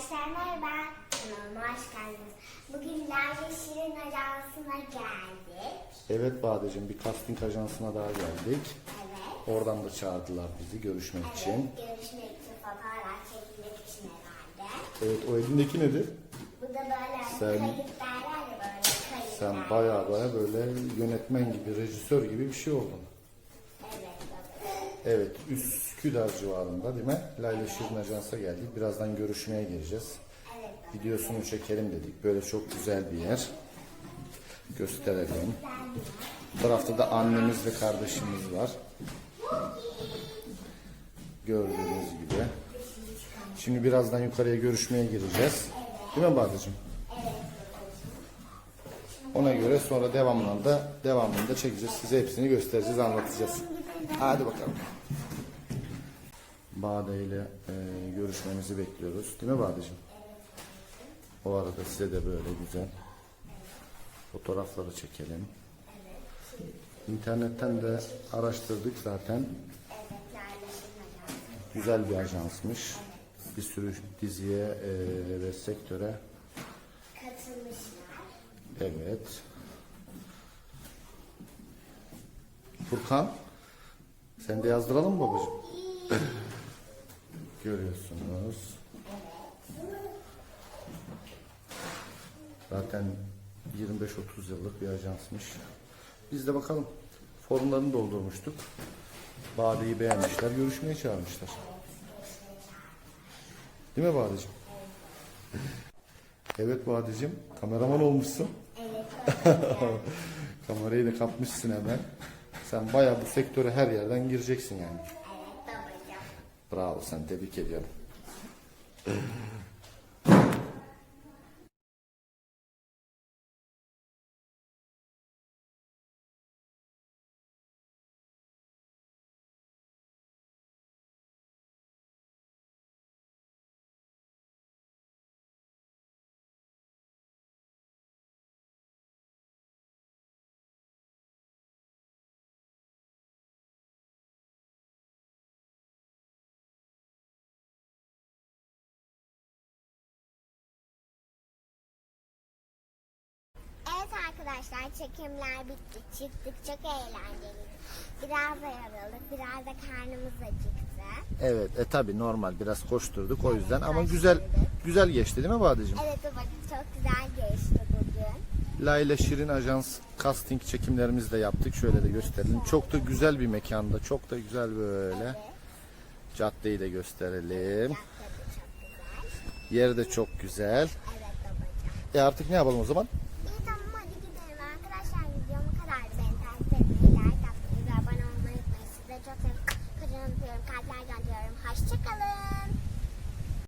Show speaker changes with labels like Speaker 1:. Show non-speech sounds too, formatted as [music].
Speaker 1: Arkadaşlar merhaba. Kanalıma hoş geldiniz. Bugün Lale Şirin Ajansı'na geldik.
Speaker 2: Evet Badeciğim bir casting ajansına daha geldik.
Speaker 1: Evet.
Speaker 2: Oradan da çağırdılar bizi görüşmek için.
Speaker 1: Evet, görüşmek için, fotoğraf çekilmek için herhalde.
Speaker 2: Evet o elindeki nedir?
Speaker 1: Bu da böyle
Speaker 2: Sen-
Speaker 1: kayıt derler ya böyle kayıt
Speaker 2: Sen baya baya böyle yönetmen gibi, rejisör gibi bir şey oldun.
Speaker 1: Evet
Speaker 2: Üsküdar civarında değil mi? Layla Şirin Ajans'a geldik. Birazdan görüşmeye gireceğiz. Videosunu çekelim dedik. Böyle çok güzel bir yer. Gösterelim. Bu tarafta da annemiz ve kardeşimiz var. Gördüğünüz gibi. Şimdi birazdan yukarıya görüşmeye gireceğiz. Değil mi Badıcığım? Ona göre sonra devamında da devamını da çekeceğiz. Size hepsini göstereceğiz, anlatacağız. Hadi bakalım. Bade ile e, görüşmemizi bekliyoruz. Değil mi Bade'cim? O arada size de böyle güzel fotoğrafları çekelim. İnternetten de araştırdık zaten. Güzel bir ajansmış. Bir sürü diziye e, ve sektöre evet. Furkan sen de yazdıralım mı babacığım? [clears throat] Görüyorsunuz. Zaten 25-30 yıllık bir ajansmış. Biz de bakalım. Formlarını doldurmuştuk. Bade'yi beğenmişler, görüşmeye çağırmışlar. Değil mi Bade'cim? [laughs] Evet Bade'cim, kameraman olmuşsun.
Speaker 1: Evet [laughs]
Speaker 2: Kamerayı da kapmışsın hemen. Sen bayağı bu sektöre her yerden gireceksin yani. Bravo sen tebrik ediyorum.
Speaker 1: Arkadaşlar çekimler bitti. Çıktık çok eğlenceliydi. Biraz da yorulduk. Biraz da karnımız acıktı.
Speaker 2: Evet, e tabi normal biraz koşturduk o yüzden ama güzel güzel geçti değil mi Badeciğim?
Speaker 1: Evet babacığım çok güzel geçti bugün.
Speaker 2: Layla Şirin Ajans casting çekimlerimizi de yaptık. Şöyle de gösterelim. Çok da güzel bir mekanda. Çok da güzel böyle. Caddeyi de gösterelim.
Speaker 1: Tadı çok güzel.
Speaker 2: Yeri de çok güzel.
Speaker 1: Evet babacığım.
Speaker 2: E artık ne yapalım o zaman?
Speaker 1: Пока-пока.